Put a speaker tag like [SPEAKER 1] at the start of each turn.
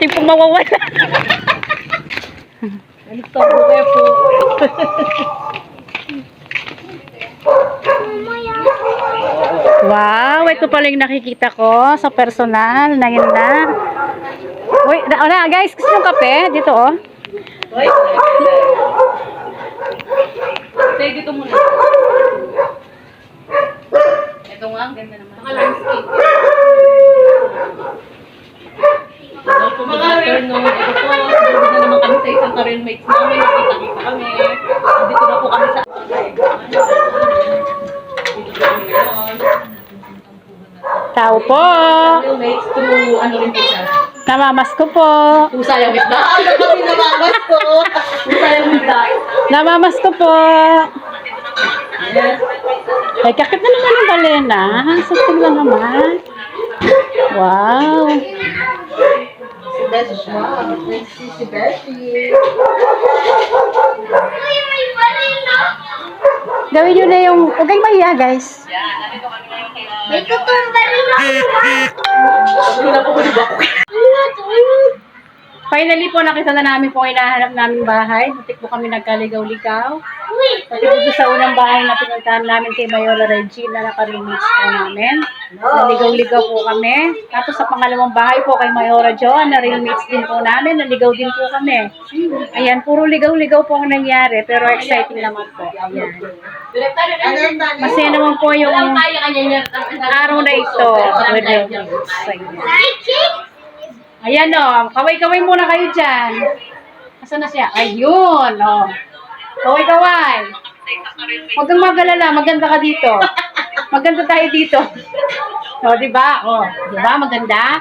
[SPEAKER 1] natin pong mawawala.
[SPEAKER 2] Ano to, buhay po.
[SPEAKER 1] Wow, ito pala yung nakikita ko sa personal na yun na. Uy, na, na, guys, gusto yung kape? Dito, oh.
[SPEAKER 2] Hoy. Sige, dito muna. Ito nga, ang ganda naman. Mga afternoon. Ito po, siguro na naman kami sa isang career mates namin. Nakita-kita kami. Dito na po kami sa... Dito kami ngayon.
[SPEAKER 1] Tao po.
[SPEAKER 2] Career mates ano rin po siya.
[SPEAKER 1] Namamas ko po.
[SPEAKER 2] Pusa yung witda. Ano kami namamas ko? Pusa yung witda.
[SPEAKER 1] Namamas ko po.
[SPEAKER 2] Yes.
[SPEAKER 1] Ay, kakit na naman yung balena. Sustig lang naman. Wow.
[SPEAKER 2] Beshi siya. Si si Beshi.
[SPEAKER 1] Gawin nyo na yung... Huwag kayong mahiya, guys.
[SPEAKER 3] May kukumba rin
[SPEAKER 2] Sabi na po ko di ba?
[SPEAKER 1] Finally po, nakita na namin po ang hinahanap naming bahay. Butik po kami nagkaligaw-ligaw. Pati dito sa unang bahay na pinuntahan namin kay Mayola Regina na naka-remix po namin. Naligaw-ligaw po kami. Tapos sa pangalawang bahay po kay Mayora Joan, na remix din po namin. Naligaw din po kami. Ayan, puro ligaw-ligaw po ang nangyari. Pero exciting naman po. Ayan. Masaya naman po yung araw na ito. Ayan. O, kaway-kaway muna kayo dyan. Asan na siya? Ayun, o. Kaway-kaway. Huwag kang magalala, maganda ka dito. Maganda tayo dito. O, di ba? O, di ba? Maganda?